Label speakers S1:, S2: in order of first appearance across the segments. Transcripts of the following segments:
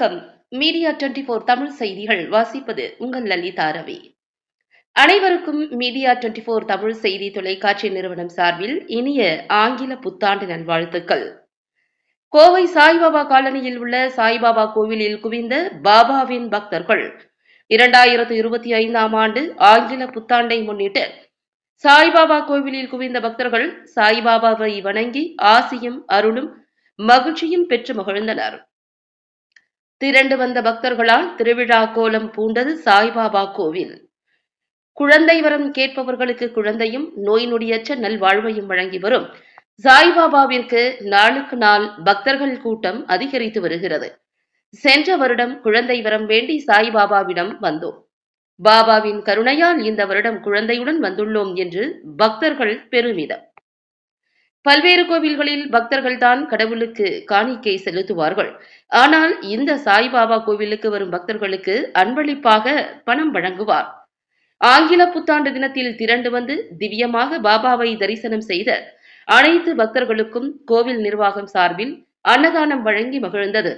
S1: வணக்கம். Media twenty four Tamil செய்திகள் வாசிப்பது உங்கள் லலிதா ரவி. அனைவருக்கும் மீடியா டுவெண்டி போர் தமிழ் செய்தி தொலைக்காட்சி நிறுவனம் சார்பில் இனிய ஆங்கில புத்தாண்டு நல்வாழ்த்துக்கள். கோவை சாய்பாபா காலனியில் உள்ள சாய்பாபா கோவிலில் குவிந்த பாபாவின் பக்தர்கள் இரண்டாயிரத்து இருபத்தி ஐந்தாம் ஆண்டு ஆங்கில புத்தாண்டை முன்னிட்டு சாய்பாபா கோவிலில் குவிந்த பக்தர்கள் சாய்பாபாவை வணங்கி ஆசியும் அருளும் மகிழ்ச்சியும் பெற்று மகிழ்ந்தனர். திரண்டு வந்த பக்தர்களால் திருவிழா கோலம் பூண்டது சாய்பாபா கோவில். குழந்தை வரம் கேட்பவர்களுக்கு குழந்தையும் நோய் நொடியற்ற நல்வாழ்வையும் வழங்கி வரும். சாய்பாபாவிற்கு நாளுக்கு நாள் பக்தர்கள் கூட்டம் அதிகரித்து வருகிறது. சென்ற வருடம் குழந்தை வரம் வேண்டி சாய்பாபாவிடம் வந்தோம். பாபாவின் கருணையால் இந்த வருடம் குழந்தையுடன் வந்துள்ளோம் என்று பக்தர்கள் பெருமிதம். பல்வேறு கோவில்களில் பக்தர்கள் தான் கடவுளுக்கு காணிக்கை செலுத்துவார்கள். ஆனால் இந்த சாய்பாபா கோவிலுக்கு வரும் பக்தர்களுக்கு அன்பளிப்பாக பணம் வழங்குவார். ஆங்கில புத்தாண்டு தினத்தில் திரண்டு வந்து திவ்யமாக பாபாவை தரிசனம் செய்த அனைத்து பக்தர்களுக்கும் கோவில் நிர்வாகம் சார்பில் அன்னதானம் வழங்கி மகிழ்ந்தது.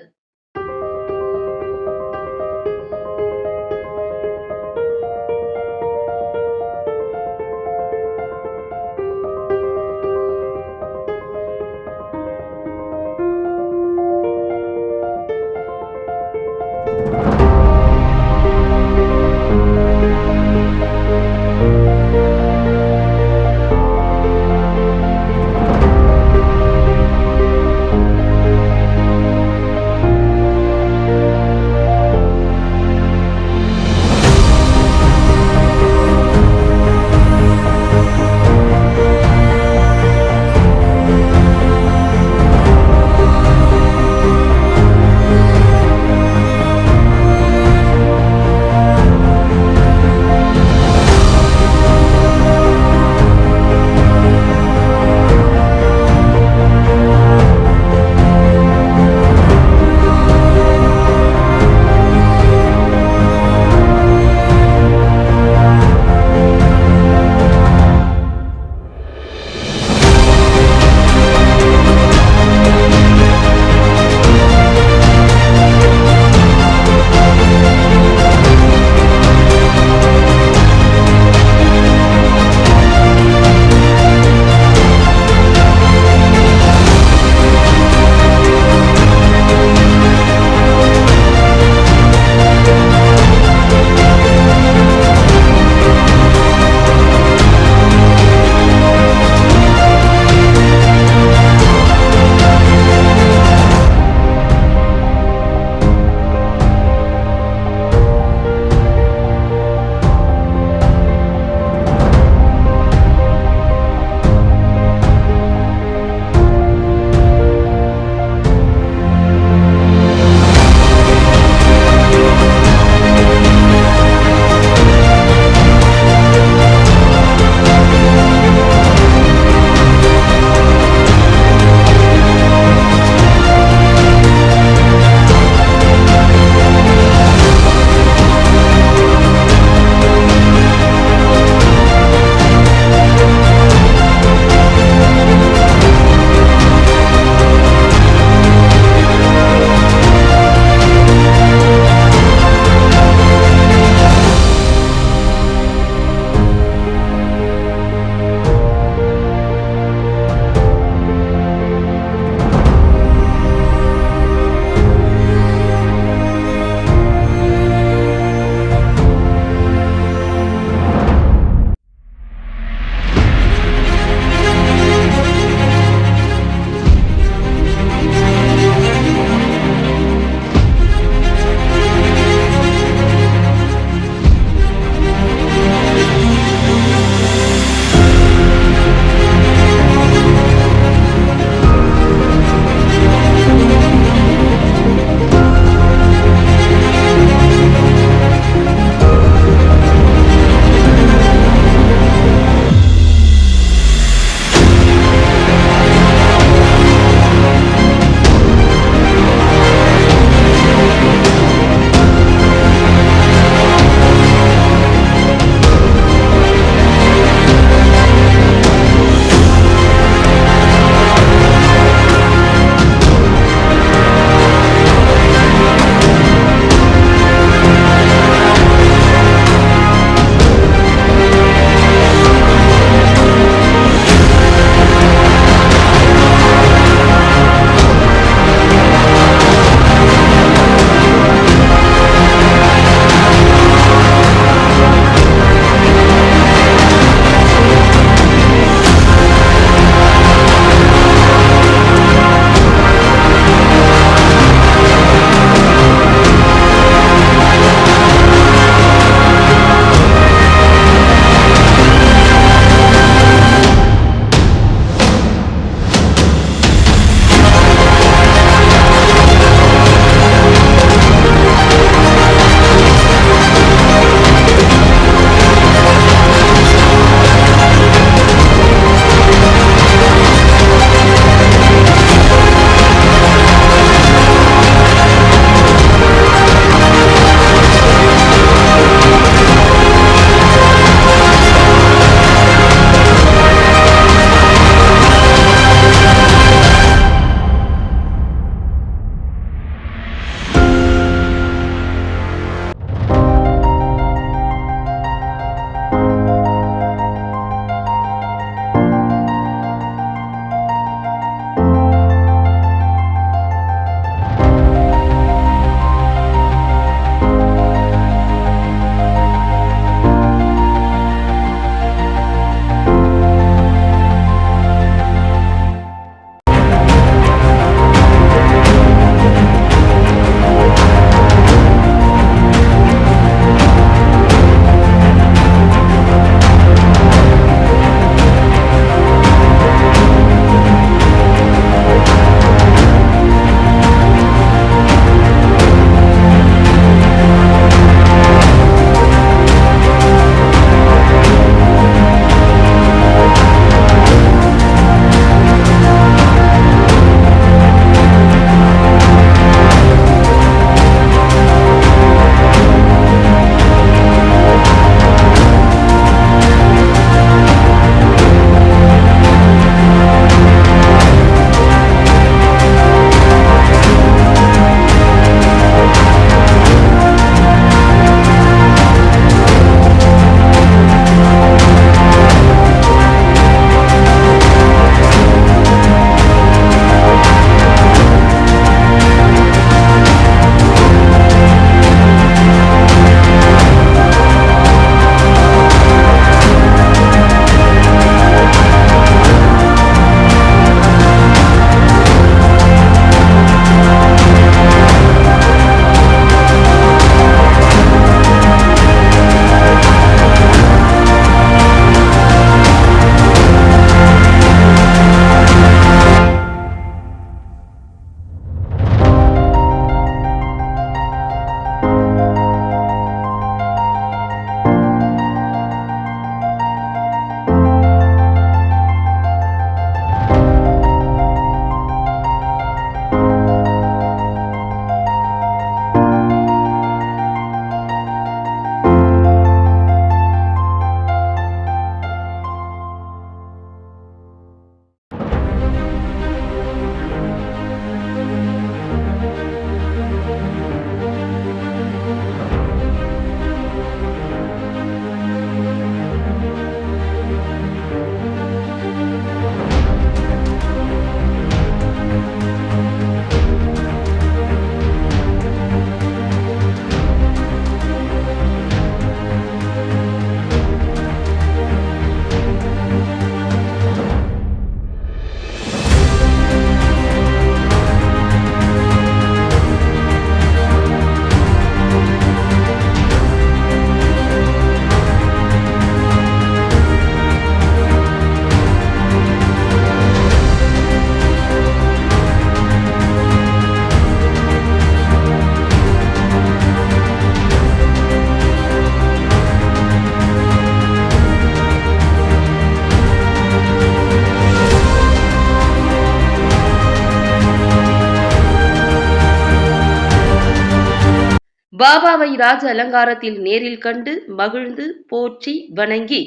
S1: பாபாவை ராஜ அலங்காரத்தில் நேரில் கண்டு மகிழ்ந்து போற்றி வணங்கி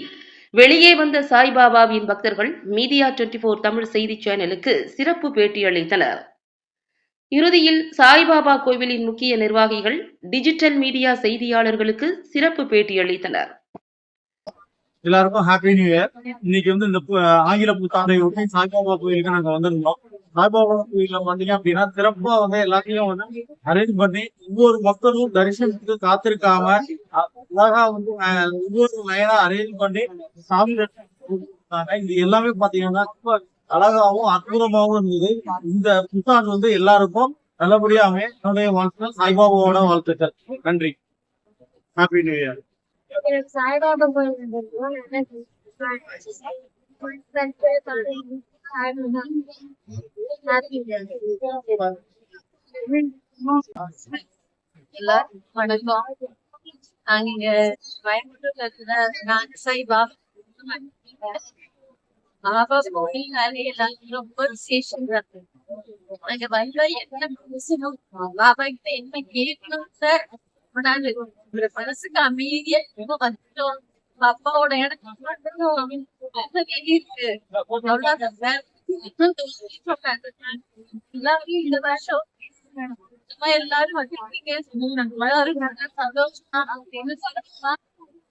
S1: வெளியே வந்த சாய்பாபாவின் பக்தர்கள் மீடியா டுவெண்டி போர் தமிழ் செய்தி சேனலுக்கு சிறப்பு பேட்டியளித்தனர் இறுதியில் சாய்பாபா கோவிலின் முக்கிய நிர்வாகிகள் டிஜிட்டல் மீடியா செய்தியாளர்களுக்கு சிறப்பு பேட்டியளித்தனர்
S2: எல்லாருக்கும் ஹாப்பி நியூ இயர் இன்னைக்கு வந்து இந்த ஆங்கில புத்தாண்டை ஒட்டி சாய்பாபா கோயிலுக்கு நாங்க வந்திருந்தோம். சாய்பாபா கோயில்ல பாத்தீங்க அப்படின்னா சிறப்பா வந்து எல்லாத்தையும் வந்து அரேஞ்ச் பண்ணி ஒவ்வொரு மக்களும் தரிசனத்துக்கு காத்திருக்காம அழகா வந்து ஒவ்வொரு லைனா அரேஞ்ச் பண்ணி சாமி இது எல்லாமே பாத்தீங்கன்னா ரொம்ப அழகாவும் அற்புதமாகவும் இருந்தது. இந்த புத்தாண்டு வந்து எல்லாருக்கும் நல்லபடியா அமைய என்னுடைய வாழ்த்துக்கள். சாய்பாபாவோட வாழ்த்துக்கள். நன்றி. ஹாப்பி நியூ இயர்
S3: சாய்பாபா கோயில் வந்திருக்கோம். வணக்கம் நாங்க இங்க கோயம்புத்தூர்ல இருக்கிற நான் சாய்பா பாபா கோயில் எல்லாரும் ரொம்ப விசேஷம் அங்க வந்தா என்ன பேசணும் பாபா கிட்ட என்ன கேட்கணும் சார் ஒரு மனசுக்கு அமைதியா ரொம்ப வந்துட்டோம் அப்பாவோட இடத்துக்கு இருக்கு எல்லாரும் இந்த வருஷம் எல்லாரும் வந்துருக்கீங்க எல்லாரும் சந்தோஷமா அப்படின்னு சொன்னா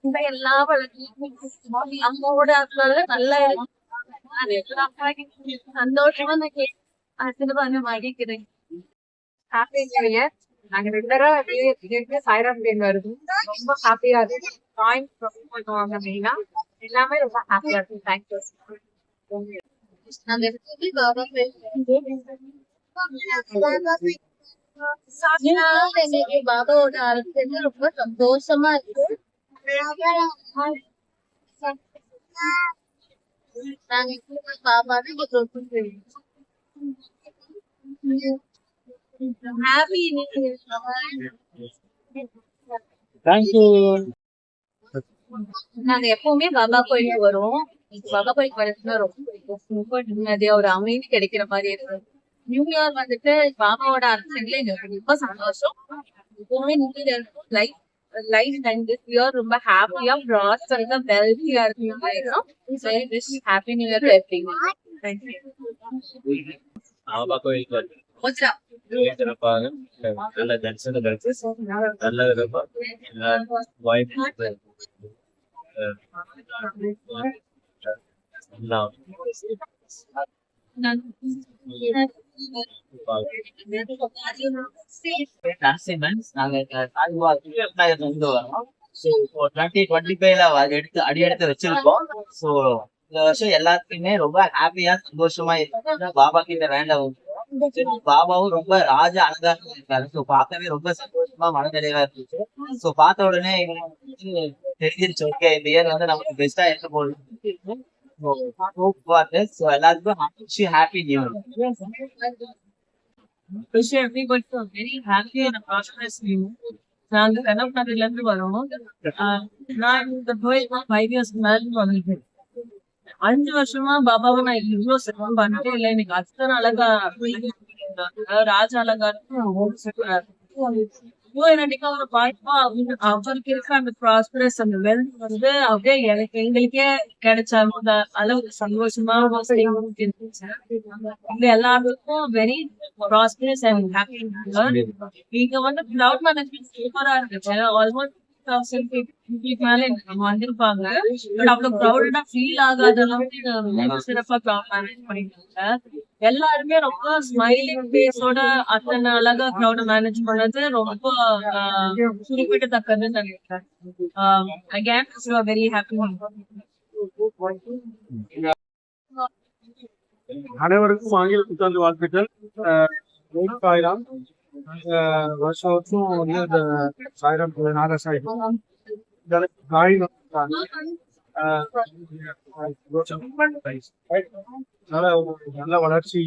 S3: இந்த எல்லா வளர்ச்சியும் அம்மாவோட அருளால நல்லா இருக்கும் சந்தோஷமா நான் ஆசீர்வாதம் வாங்கிக்கிறேன்
S4: ஹாப்பி நியூ இயர் நாங்க ரெகுலரா சாய்ராம் டேன் வருது. ரொம்ப ஹாப்பியா இருக்கு. ட்ராயிங் பண்ணுவாங்க மெயினா எல்லாமே ரொம்ப ஹாப்பியா இருக்கு தேங்க்யூ
S3: நாங்க எப்பவுமே பாபா எங்களுக்கு பாபாவோட அரசு ரொம்ப சந்தோஷமா இருக்கு நாங்க எப்பவுமே பாபா தான் எங்களுக்கு ரொம்ப பிடிக்கும். Happy New Year.
S4: நாங்க எப்பவுமே பாபா கோயிலுக்கு வருவோம் எனக்கு பாபா கோயிலுக்கு வரதுன்னா ரொம்ப ரொம்ப நிம்மதியா ஒரு அமைதி கிடைக்கிற மாதிரி இருக்கு நியூ இயர் வந்துட்டு பாபாவோட அரசியல்ல எங்களுக்கு ரொம்ப சந்தோஷம். எப்பவுமே நிம்மதியா இருக்கும். Life life and this year ரொம்ப ஹாப்பியா ப்ராஸ்பரா வெல்த்தியா wish happy new year
S5: Baba கோயிலுக்கு சிறப்பாக நல்ல தரிசனம் கிடைச்சு. நல்ல வாய்ப்பு
S6: எடுத்து அடி எடுத்து வச்சிருக்கோம் ஸோ இந்த வருஷம் எல்லாத்துக்குமே ரொம்ப ஹாப்பியா சந்தோஷமா இருக்கு பாபா கிட்ட வேண்டவும் பாபாவும் ரொம்ப ராஜ அழகாக இருக்காரு ஸோ பார்க்கவே ரொம்ப சந்தோஷமா மனநிலையா இருந்துச்சு ஸோ பார்த்த உடனே தெரிஞ்சிருச்சு ஓகே இந்த இயர் வந்து நமக்கு பெஸ்டா இருக்க போகுது ஸோ எல்லாத்துக்கும் happy new year
S4: wish everybody a very happy and a prosperous new year. நாங்க கனவுல இருந்து வரோம் ஆஹ் நான் இந்த கோயில் ஃபைவ் இயர்ஸ் மேல வந்துட்டேன் அஞ்சு வருஷமா பாபாவை நான் இவ்வளவு சிரமம் பண்ணிட்டே இல்லை எனக்கு அத்தனை அழகா அதாவது ராஜ அலங்காரம் ஐயோ என்னடிக்கா ஒரு பாய்ப்பா அப்படின்னு அவருக்கு இருக்க அந்த ப்ராஸ்பரஸ் அந்த வெல்த் வந்து அப்படியே எனக்கு எங்களுக்கே கிடைச்ச அந்த அளவுக்கு சந்தோஷமா இந்த எல்லாருக்கும் வெரி ப்ராஸ்பரஸ் அண்ட் ஹாப்பி நீங்க வந்து கிளவுட் மேனேஜ்மெண்ட் சூப்பரா இருந்துச்சு ஆல்மோஸ்ட் தௌசண்ட் பீப்புளுக்கு மேல நம்ம வந்திருப்பாங்க. பட் அவ்வளவு ஃபீல் ஆகாத அளவுக்கு சிறப்பா மேனேஜ் பண்ணிருக்காங்க எல்லாருமே ரொம்ப ஸ்மைலிங் ஃபேஸோட அத்தனை அழகா க்ரௌட மேனேஜ் பண்ணது ரொம்ப குறிப்பிடத்தக்கதுன்னு நினைக்கிறேன். அகேன் வெரி ஹாப்பி
S2: அனைவருக்கும் ஆங்கில புத்தாண்டு வாழ்த்துக்கள். வருஷம் வருஷம் வந்து இந்த சாயிரம் நாக காய் நல்ல வளர்ச்சி.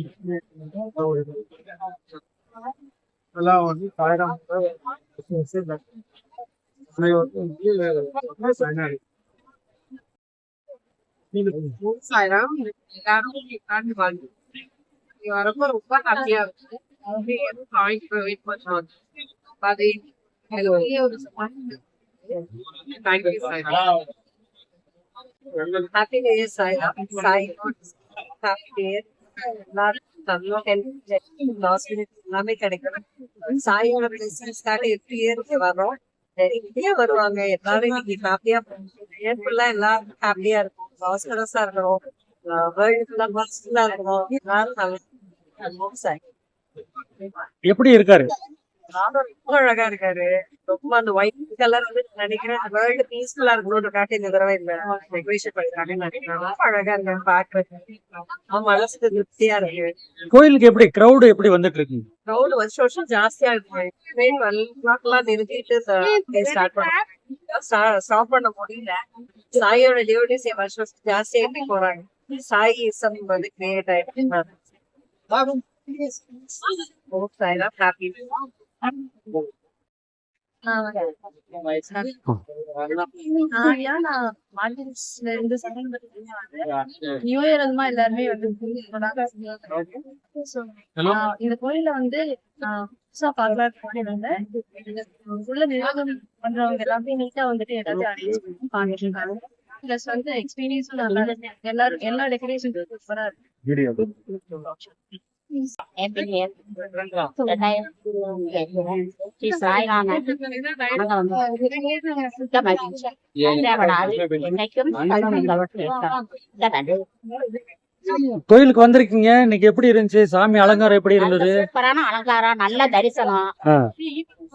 S2: எல்லாம் வந்து
S4: எல்லாரும் வரப்ப ரொம்ப ஹாப்பியா இருக்கு. வெயிட் பண்ணுவாங்க அது
S7: happy new year Sai Sai happy new year எல்லாரும் நல்லா ஹெல்த் ஹாஸ்பிட்டல் எல்லாமே கிடைக்கும் சாயோட பிளேசஸ்க்காக எவ்ரி இயர் வரோம் நிறைய வருவாங்க எல்லாரும் இன்னைக்கு ஹாப்பியா இயர் ஃபுல்லா எல்லாரும் ஹாப்பியா இருக்கும் ஹாஸ்பிட்டல்ஸா இருக்கணும் வேர்ல்டு ஃபுல்லா ஹாஸ்பிட்டலா இருக்கணும் எல்லாரும் நல்லா சாய்
S8: எப்படி இருக்காரு?
S7: ரொம்ப அழகா இருக்காரு. ரொம்ப அந்த ஒயிட் கலர் வந்து நினைக்கிறேன் வேர்ல்டு பீஸ்ஃபுல்லா இருக்கணும்னு காட்டி இந்த தடவை இந்த டெக்கரேஷன் பண்ணிருக்காங்கன்னு நினைக்கிறேன். ரொம்ப அழகா இருக்காரு பாக்குறதுக்கு அவன் மனசுக்கு திருப்தியா இருக்கு.
S8: கோயிலுக்கு எப்படி கிரௌடு எப்படி வந்துட்டு இருக்கு?
S7: க்ரௌட் வருஷம் வருஷம் ஜாஸ்தியா இருக்கும் ட்ரெயின் டுவெல் கிளாக்லாம் நிறுத்திட்டு ஸ்டார்ட் பண்ண ஸ்டாப் பண்ண முடியல. சாயோட டியூட்டிஸ் வருஷம் வருஷம் ஜாஸ்தியாகிட்டே போறாங்க. சாய் இசம் வந்து கிரியேட் ஆயிட்டு
S9: நியூ இயர் அதுமா எல்லாருமே வந்து இந்த கோயில்ல வந்து புதுசா பார்க்கலாம் வந்தேன். உள்ள நிர்வாகம் பண்றவங்க எல்லாமே நீட்டா வந்துட்டு எல்லாத்தையும் அரேஞ்ச் பண்ணி இருக்காங்க. பிளஸ் வந்து எக்ஸ்பீரியன்ஸும் நல்லா எல்லாரும் எல்லா டெக்கரேஷன் சூப்பரா இருக்கு.
S10: em bị nghiệp từ đây chị sai ra này các bạn ra vào đó để kiếm cái mình rồi ra bạn đi
S8: கோயிலுக்கு வந்திருக்கீங்க. இன்னைக்கு எப்படி இருந்துச்சு? சாமி அலங்காரம் எப்படி இருந்தது?
S10: சூப்பரான அலங்காரம் நல்ல தரிசனம்.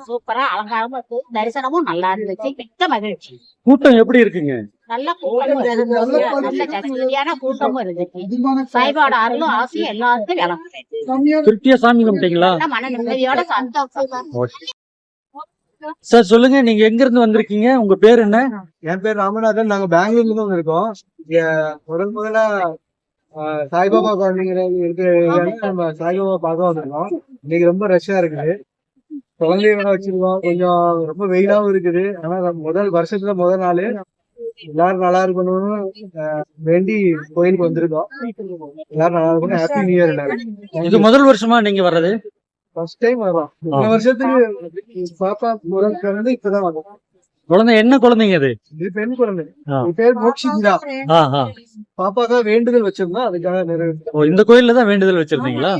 S10: சூப்பரா அலங்காரமும் இருக்கு. தரிசனமும் நல்லா இருந்துச்சு. மிக்க மகிழ்ச்சி.
S8: கூட்டம் எப்படி இருக்குங்க?
S10: நல்ல கூட்டமும் இருந்துச்சு. நல்ல கூட்டமும் சாய்பாட அருளும் ஆசையும்
S8: திருப்தியா சாமி கும்பிட்டீங்களா?
S10: நல்ல மன நிம்மதியோட சந்தோஷம்
S8: சார் சொல்லுங்க. நீங்க எங்க இருந்து வந்திருக்கீங்க? உங்க பேர் என்ன?
S11: என் பேர் ராமநாதன். நாங்க பெங்களூர்ல இருந்து வந்திருக்கோம் முதல் முதல்ல ஆஹ், சாய்பாபா குழந்தைங்கிற இருக்கிற நம்ம சாய்பாபா பார்க்க வந்திருக்கோம். இன்னைக்கு ரொம்ப ரஷ்ஷா இருக்குது. குழந்தைகள வச்சிருக்கோம் கொஞ்சம் ரொம்ப வெயிலாவும் இருக்குது. ஆனா முதல் வருஷத்துல முதல் நாள் எல்லாரும் நல்லா இருக்கணும்னு வேண்டி கோயிலுக்கு வந்திருக்கோம். எல்லாரும் நல்லா இருக்கணும். ஹாப்பி நியூ இயர் எல்லாரும்
S8: இது முதல் வருஷமா நீங்க வர்றது?
S11: ஃபர்ஸ்ட் டைம் வரோம் இந்த வருஷத்துக்கு பாப்பா முதல் பிறந்து இப்பதான் வந்தோம்
S8: குழந்தை என்ன குழந்தைங்க இது
S11: இது பெண் குழந்தை. பேர் மோக்ஷிதா. பாப்பாக்கா வேண்டுதல் வச்சிருந்தோம் அதுக்காக நிறைவேற்ற
S8: இந்த கோயில்ல தான் வேண்டுதல் வச்சிருந்தீங்களா?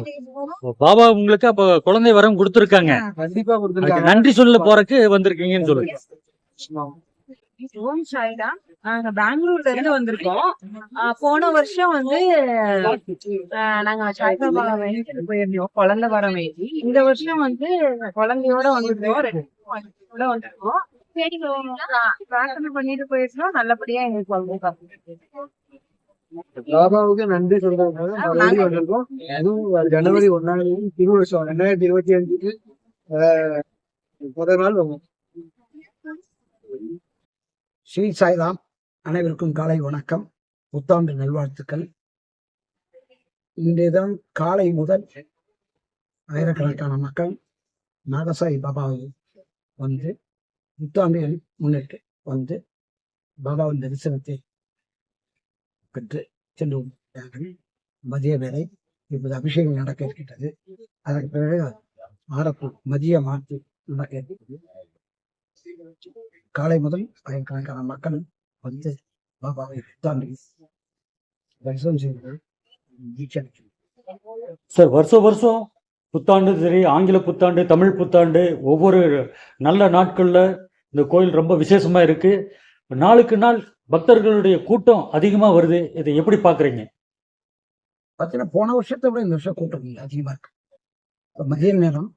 S8: பாபா உங்களுக்கு அப்ப குழந்தை வரம் கொடுத்திருக்காங்க.
S11: கண்டிப்பா கொடுத்துருக்காங்க.
S8: நன்றி சொல்ல போறக்கு வந்திருக்கீங்கன்னு சொல்லுங்க
S7: ஓம் சாய்டா நாங்க பெங்களூர்ல இருந்து வந்திருக்கோம். போன வருஷம் வந்து ஆஹ் நாங்க சாய்பாபா வேண்டிட்டு போயிருந்தோம் குழந்தை வர வேண்டி. இந்த வருஷம் வந்து குழந்தையோட வந்திருக்கோம் ரெண்டு வந்திருக்கோம். பிரார்த்தனை பண்ணிட்டு போயிருந்தோம் நல்லபடியா எங்களுக்கு வந்து
S11: பாபாவுக்கு நன்றி சொல்றதுக்காக மறுபடியும் வந்திருக்கோம். அதுவும் ஜனவரி ஒன்னாம் தேதி ரெண்டாயிரத்தி இருபத்தி அஞ்சுக்கு முதல் நாள் வரும்.
S12: ஸ்ரீ சாய்ராம் அனைவருக்கும் காலை வணக்கம். புத்தாண்டு நல்வாழ்த்துக்கள். இன்றைய தினம் காலை முதல் ஆயிரக்கணக்கான மக்கள் நாகசாய் பாபாவை வந்து புத்தாண்டை முன்னிட்டு வந்து பாபாவின் தரிசனத்தை பெற்று சென்று மதிய வேலை இப்போது அபிஷேகம் நடக்க இருக்கின்றது. அதற்கு பிறகு ஆரப்பு மதிய மாற்றி நடக்க இருக்கிறது காலை முதல் ஆயிரக்கணக்கான மக்கள் வந்து பாபாவை புத்தாண்டு தரிசனம் செய்து
S8: சார் வருஷம் வருஷம் புத்தாண்டு சரி ஆங்கில புத்தாண்டு தமிழ் புத்தாண்டு ஒவ்வொரு நல்ல நாட்களில் இந்த கோயில் ரொம்ப விசேஷமா இருக்கு. நாளுக்கு நாள் பக்தர்களுடைய கூட்டம் அதிகமா வருது. இதை எப்படி பாக்குறீங்க
S12: பார்த்தீங்கன்னா போன வருஷத்தை விட இந்த வருஷம் கூட்டம் கொஞ்சம் அதிகமாக இருக்கு. இப்போ மதிய நேரம்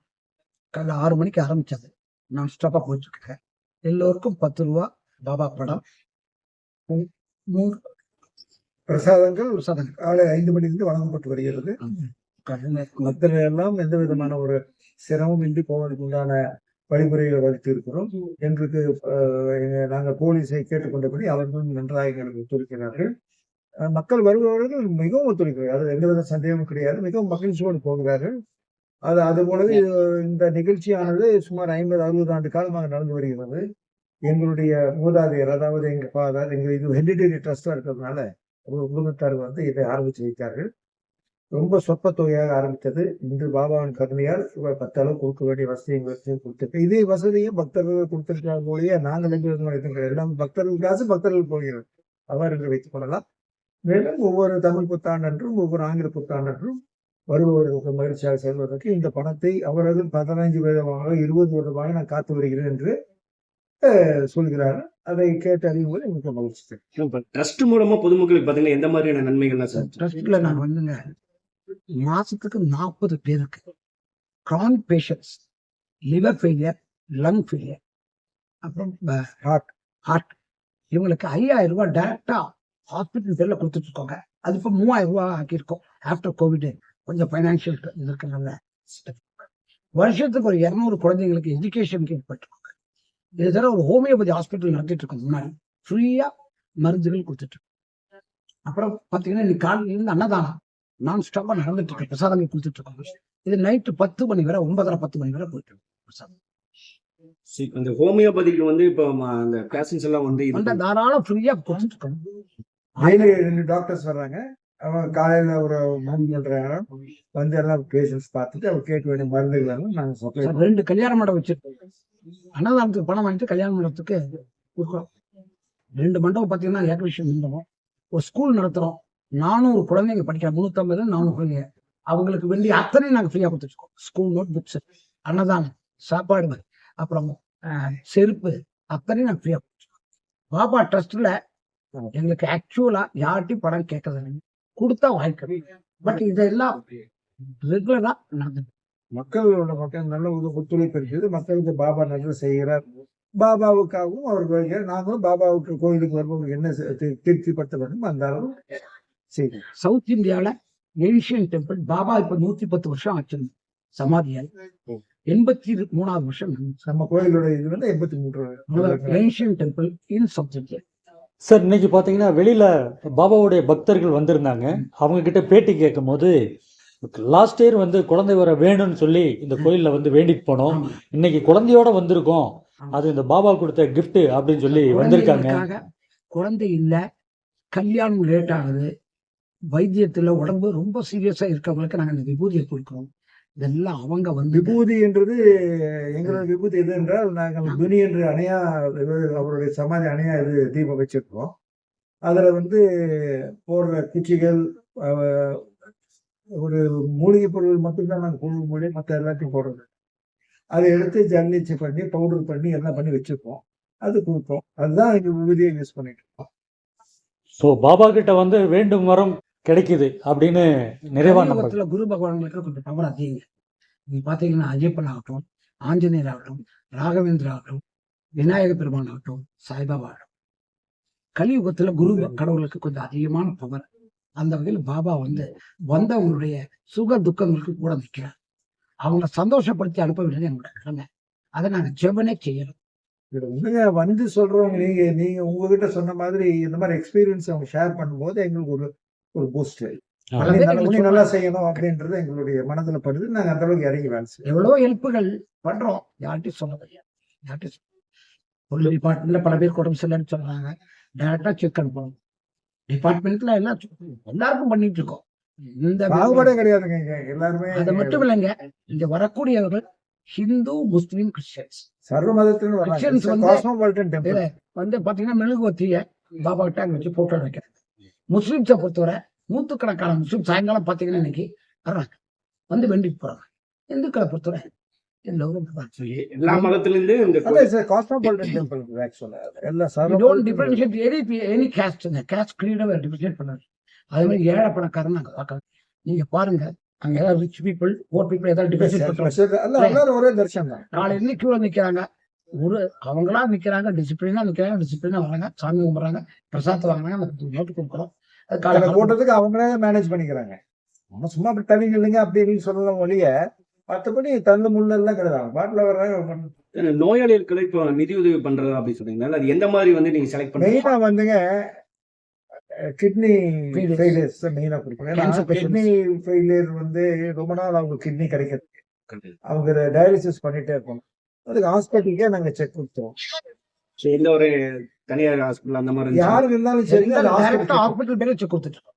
S12: காலைல ஆறு மணிக்கு ஆரம்பிச்சது. நான் ஸ்டாப்பாக போயிட்டு இருக்கேன் எல்லோருக்கும் பத்து ரூபா பாபா படம். மூன்று
S11: பிரசாதங்கள்
S12: பிரசாதங்கள்.
S11: காலை ஐந்து மணிலிருந்து வழங்கப்பட்டு வருகிறது. பக்தர்கள் எல்லாம் எந்த விதமான ஒரு சிரமம் இன்றி போவதற்கு உண்டான வழிமுறைகளை வகுத்து இருக்கிறோம் எங்களுக்கு நாங்கள் போலீஸை கேட்டுக்கொண்டபடி அவர்களும் நன்றாக எங்களுக்கு ஒத்துழைக்கிறார்கள் மக்கள் வருபவர்கள் மிகவும் ஒத்துழைக்கிறார்கள் அது எந்தவித சந்தேகமும் கிடையாது. மிகவும் மகிழ்ச்சியோடு போகிறார்கள். அது அது போலவே இந்த நிகழ்ச்சியானது சுமார் ஐம்பது அறுபது ஆண்டு காலமாக நடந்து வருகிறது. எங்களுடைய மூதாதையர் அதாவது எங்க ஃபாதர் எங்க இது ஹெரிடரி ட்ரஸ்டா இருக்கிறதுனால ஒரு குடும்பத்தார் வந்து இதை ஆரம்பிச்சு வைத்தார்கள்.
S13: ரொம்ப சொற்ப தொகையாக ஆரம்பித்தது இன்று பாபாவின் கருணையால் இவர் பத்து அளவு கொடுக்க வேண்டிய வசதி எங்களுக்கு கொடுத்திருக்கு. இதே வசதியை பக்தர்கள் கொடுத்திருக்கிறார் போலயே நாங்கள் இருக்கிறோம் எல்லாம் பக்தர்கள் காசு பக்தர்கள் போகிறது அவர் என்று வைத்துக் கொள்ளலாம். மேலும் ஒவ்வொரு தமிழ் புத்தாண்டன்றும் ஒவ்வொரு ஆங்கில புத்தாண்டன்றும் வருபவர்களுக்கு மகிழ்ச்சியாக செல்வதற்கு இந்த பணத்தை அவரது பதினைஞ்சு விதமாக இருபது வருடமாக நான் காத்து வருகிறேன் என்று சொல்கிறார். அதை கேட்டு அறிவும்போது எனக்கு மகிழ்ச்சி
S14: ட்ரஸ்ட் மூலமா பொதுமக்களுக்கு பாத்தீங்கன்னா எந்த மாதிரியான நன்மைகள்லாம் சார்
S12: ட்ரஸ்ட்ல நான் வந்துங்க. மாசத்துக்கு நாற்பது பேருக்கு. Chronic patients liver failure lung failure அப்புறம் ஹார்ட் ஹார்ட் இவங்களுக்கு ஐயாயிரம் ரூபாய் டைரக்டா ஹாஸ்பிட்டல் பேர்ல கொடுத்துட்டு இருக்கோங்க அது இப்போ மூவாயிரம் ரூபாய் ஆக்கியிருக்கோம். ஆஃப்டர் கோவிட் கொஞ்சம் ஃபைனான்சியல் இருக்கிறனால வருஷத்துக்கு ஒரு இரநூறு குழந்தைங்களுக்கு எஜுகேஷனுக்கு ஏற்பட்டிருக்கோங்க இது தவிர ஒரு ஹோமியோபதி ஹாஸ்பிட்டல் நடத்திட்டு இருக்கோம் முன்னாடி. ஃப்ரீயா மருந்துகள் கொடுத்துட்டு அப்புறம் பார்த்தீங்கன்னா இன்னைக்கு காலையில இருந்து அன்னதானம். நான் ஸ்டாப்பா நடந்துட்டு இருக்கு பிரசாதங்கள் கொடுத்துட்டு இருக்கோம் இது நைட்டு பத்து மணி வரை ஒன்பதரை பத்து மணி வரை போயிட்டு பிரசாதம்.
S14: சி- அந்த ஹோமியோபதிக்கு வந்து இப்போ அந்த பேஷன்ஸ் எல்லாம் வந்து
S12: அந்த தாராளம் ஃப்ரீயா கொடுத்துட்டு இருக்கோம்
S13: டெய்லி ரெண்டு டாக்டர்ஸ் வர்றாங்க. அவங்க காலையில ஒரு மூணு மூன்றரை நேரம் வந்து எல்லாம் பேஷண்ட்ஸ் பார்த்துட்டு அவர் கேட்க வேண்டிய மருந்துகள் எல்லாம் நாங்கள் சப்ளை
S12: ரெண்டு கல்யாண மண்டபம் வச்சிருக்கோம். அன்னதானத்துக்கு பணம் வாங்கிட்டு கல்யாண மண்டபத்துக்கு கொடுக்குறோம். ரெண்டு மண்டபம் பார்த்தீங்கன்னா ஏக விஷயம் மண்டபம். ஒரு ஸ்கூல் நடத்துறோம். நானூறு குழந்தைங்க படிக்கிற முந்நூற்றம்பது நானூறு குழந்தைங்க. அவங்களுக்கு வேண்டிய அத்தனை நாங்கள் ஃப்ரீயாக கொடுத்துருக்கோம். ஸ்கூல் நோட் புக்ஸ் அன்னதானம் சாப்பாடு அப்புறம் செருப்பு அத்தனை நாங்கள் ஃப்ரீயாக கொடுத்துருக்கோம். பாபா ட்ரஸ்ட்ல எங்களுக்கு ஆக்சுவலா யார்கிட்டையும் படம் கேட்கறது இல்லைங்க கொடுத்தா வாய்க்கு. பட் இதெல்லாம் ரெகுலரா நடந்துட்டு
S13: மக்களோட மக்கள் நல்ல ஒரு ஒத்துழைப்பு இருக்குது. மக்களுக்கு பாபா நல்லது செய்கிறார். பாபாவுக்காகவும் அவர் நாங்களும் பாபாவுக்கு கோயிலுக்கு வருபவங்களுக்கு என்ன செ- தி- திருப்திப்படுத்த வேண்டும் அந்த அளவு. செய்கிறோம்
S12: சவுத் இந்தியால ஏன்ஷியன் டெம்பிள் பாபா இப்ப நூத்தி பத்து வருஷம் ஆச்சு சமாதியால் எண்பத்தி மூணாவது வருஷம்
S13: நம்ம கோயிலோட இது வந்து எண்பத்தி மூன்று
S12: ancient temple in south India
S8: sir இன்னைக்கு பாத்தீங்கன்னா வெளியில பாபாவுடைய பக்தர்கள் வந்திருந்தாங்க. அவங்க கிட்ட பேட்டி கேட்கும் போது லாஸ்ட் இயர் வந்து குழந்தை வர வேணும்னு சொல்லி இந்த கோயில்ல வந்து வேண்டிட்டு போனோம். இன்னைக்கு குழந்தையோட வந்திருக்கோம். அது இந்த பாபா கொடுத்த gift அப்படின்னு சொல்லி வந்திருக்காங்க.
S12: குழந்தை இல்ல கல்யாணம் லேட் ஆகுது. வைத்தியத்துல உடம்பு ரொம்ப சீரியஸா இருக்கவங்களுக்கு நாங்க இந்த விபூதியை கொடுக்கிறோம். இதெல்லாம் அவங்க வந்து
S13: விபூதி என்றது எங்களோட விபூதி எது என்றால் நாங்கள் துனி என்று அணையா இது அவருடைய சமாதி அணையா இது தீபம் வச்சிருக்கோம் அதுல வந்து போடுற குச்சிகள் ஒரு மூலிகை பொருள் மட்டும்தான் நாங்கள் பொருள் மூலிகை மற்ற எல்லாத்தையும் போடுறது. அதை எடுத்து ஜல்லிச்சு பண்ணி பவுடர் பண்ணி எல்லாம் பண்ணி வச்சிருக்கோம் அது கொடுப்போம். அதுதான் எங்க விபூதியை யூஸ் பண்ணிட்டு இருக்கோம்.
S8: ஸோ பாபா கிட்ட வந்து வேண்டும் வரம் கிடைக்குது அப்படின்னு நிறைவா
S12: கலியுகத்துல குரு பகவான்களுக்கு கொஞ்சம் பவர் அதிகம் நீங்க பாத்தீங்கன்னா ஐயப்பன் ஆகட்டும் ஆஞ்சநேயர் ஆகட்டும் ராகவேந்திர ஆகட்டும் விநாயக பெருமான் ஆகட்டும் சாய்பாபா ஆகட்டும். கலியுகத்துல குரு கடவுளுக்கு கொஞ்சம் அதிகமான பவர் அந்த வகையில் பாபா வந்து வந்தவங்களுடைய சுக துக்கங்களுக்கு கூட நிற்கிறார் அவங்கள சந்தோஷப்படுத்தி அனுப்ப வேண்டியது எங்களோட கடமை. அதை நாங்க ஜெபனே செய்யறோம்.
S13: வந்துங்க வந்து சொல்றவங்க நீங்க நீங்க உங்ககிட்ட சொன்ன மாதிரி இந்த மாதிரி எக்ஸ்பீரியன்ஸ் அவங்க ஷேர் பண்ணும்போது எங்களுக்கு ஒரு ஒரு பூஸ்ட்
S12: பேர்
S13: நல்லா. செய்யணும் அப்படின்றது எங்களுடைய மனதுல படுது. நாங்க அந்த அளவுக்கு இறங்கி வேலை செய்யறோம்.
S12: எவ்வளவோ ஹெல்ப்புகள் பண்றோம். யார்கிட்டயும் சொல்ல ஒரு டிபார்ட்மெண்ட்ல பல பேருக்கு உடம்பு சரியில்லைன்னு சொல்றாங்க டைரக்டா செக் அனுப்பணும் டிபார்ட்மெண்ட்ல எல்லாம் எல்லாருக்கும் பண்ணிட்டு இருக்கோம். இந்த
S13: பாகுபாடே கிடையாதுங்க இங்க. எல்லாருமே
S12: அது மட்டும் இல்லைங்க. இங்க வரக்கூடியவர்கள் ஹிந்து முஸ்லீம் கிறிஸ்டியன்ஸ்.
S13: சர்வ டெம்பிள்
S12: வந்து பாத்தீங்கன்னா மெழுகுவத்திய பாபா கிட்ட அங்க வச்சு போட்டோ வைக்கிறாங்க முஸ்லீம்ஸை பொறுத்தவரை நூத்துக்கணக்கான முஸ்லீம் சாயங்காலம் பாத்தீங்கன்னா இன்னைக்கு வர்றாங்க. வந்து வேண்டிட்டு போறாங்க. இந்துக்களை பொறுத்தவரை
S14: எல்லா மதத்துல இருந்து இந்த
S13: அதான் காஸ்மோபாலிட்டன் டெம்பிள் ஆக்சுவலா எல்லா
S12: We
S13: சர்வ
S12: don't differentiate any pe- any caste இந்த caste creed டிஃபரன்ஷியேட் பண்ணாது அதே மாதிரி ஏழை பணக்காரன் நாங்க பார்க்கலாம் நீங்க பாருங்க அங்க ஏதாவது ரிச் பீப்புள் போர் பீப்புள் ஏதாவது டிஃபரன்ஷியேட் பண்றாங்க?
S13: எல்லாம் எல்லாரும் ஒரே
S12: ஒரு அவங்களா நிக்கிறாங்க டிசிப்ளினா நிக்கிறாங்க டிசிப்ளினா வராங்க சாமி கும்பிடுறாங்க பிரசாதம் வாங்குறாங்க நமக்கு நோட்டு கொடுக்குறோம். அது
S13: அந்த கூட்டத்துக்கு அவங்களே மேனேஜ் பண்ணிக்கிறாங்க. நம்ம சும்மா அப்படி தண்ணி இல்லைங்க அப்படி இப்படின்னு சொல்லலாம் ஒழிய மற்றபடி தள்ளு முள்ளு எல்லாம் கிடையாது. பாட்டில் வர்றாங்க
S14: நோயாளிகளுக்கு இப்போ நிதி உதவி பண்றது அப்படின்னு சொன்னீங்கன்னா அது எந்த மாதிரி வந்து நீங்க செலக்ட் பண்ணுங்க
S13: மெயினா வந்துங்க கிட்னி. ஃபெயிலியர்ஸ் மெயினா கொடுப்போம். ஏன்னா
S12: Cancer patients.
S13: கிட்னி ஃபெயிலியர் வந்து ரொம்ப நாள் அவங்க கிட்னி கிடைக்கிறது அவங்க டயாலிசிஸ் பண்ணிட்டே இருக்கணும். அதுக்கு ஹாஸ்பிட்டலுக்கே நாங்க செக் கொடுத்தோம்.
S14: எந்த ஒரு தனியார் ஹாஸ்பிட்டல் அந்த மாதிரி
S13: யாருக்கு இருந்தாலும் சரி ஹாஸ்பிட்டல்
S12: ஹாஸ்பிட்டல் பேர் வச்சு கொடுத்துட்டு இருக்கோம்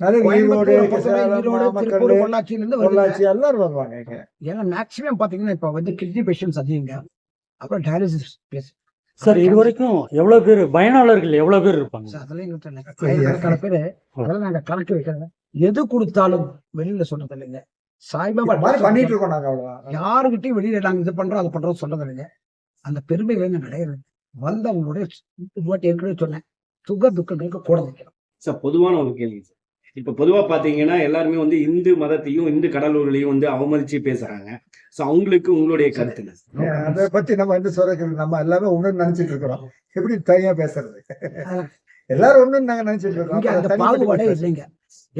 S13: நிறைய ஈரோடு
S12: கோயம்புத்தூர், பொறுத்தவரை
S13: சேலம்
S12: ஈரோடு,
S13: நாமக்கல்
S12: திருப்பூர், பொள்ளாச்சியில இருந்து வருது.
S13: பொள்ளாச்சி எல்லாரும் வருவாங்க
S12: ஏன்னா மேக்ஸிமம் பாத்தீங்கன்னா இப்ப வந்து கிட்னி பேஷன்ஸ் அதிகங்க அப்புறம் டயாலிசிஸ் பேஷண்ட்
S8: சார் இது வரைக்கும் எவ்வளவு பேர் பயனாளர்கள் எவ்வளவு பேர் இருப்பாங்க?
S12: அதெல்லாம் பேரு அதெல்லாம் நாங்க கணக்கு வைக்கிறோம் எது கொடுத்தாலும் வெளியில சொன்னது இல்லைங்க சாய்பாபா
S13: பண்ணிட்டு இருக்கோம் நாங்க அவ்வளவுதான்.
S12: வெளியில நாங்க இது பண்றோம் அது பண்றோம் சொல்றது இல்லைங்க. அந்த பெருமைகளை நாங்க அடையிறது வந்தவங்களுடைய ஏற்கனவே சொன்னேன். சுக துக்கங்களுக்கு கூட வைக்கிறோம்
S14: சார் பொதுவான ஒரு கேள்வி சார். இப்ப பொதுவா பாத்தீங்கன்னா எல்லாருமே வந்து இந்து மதத்தையும் இந்து கடவுள்களையும் வந்து அவமதிச்சு பேசுறாங்க. சோ அவங்களுக்கு உங்களுடைய கருத்து என்ன
S13: அதை பத்தி நம்ம வந்து சொல்றது நம்ம எல்லாமே ஒண்ணு நினைச்சிட்டு இருக்கிறோம். எப்படி தனியா பேசுறது? எல்லாரும் ஒண்ணு நாங்க நினைச்சிட்டு இருக்கோம்
S12: பாகுபாடே. இல்லைங்க.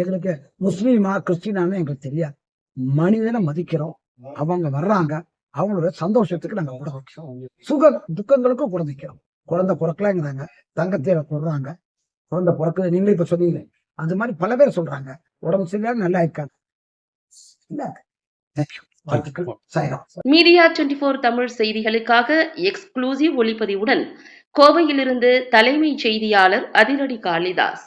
S12: எங்களுக்கு முஸ்லீமா கிறிஸ்டினானு எங்களுக்கு தெரியாது. மனிதனை மதிக்கிறோம். அவங்க வர்றாங்க. அவங்களோட சந்தோஷத்துக்கு நாங்க கூட வைக்கிறோம். சுக துக்கங்களுக்கும் கூட வைக்கிறோம் குழந்தை பிறக்கலாங்கிறாங்க. தங்கத்தை கொடுறாங்க குழந்தை பிறக்குது. நீங்களே இப்ப சொன்னீங்களே. அந்த மாதிரி பல பேர் சொல்றாங்க. உடம்பு சரியாக நல்லா இருக்காங்க. இல்ல?
S1: மீடியா டுவெண்டி தமிழ் செய்திகளுக்காக எக்ஸ்க்ளூசிவ் ஒளிப்பதிவுடன் கோவையிலிருந்து தலைமைச் செய்தியாளர் அதிரடி காளிதாஸ்.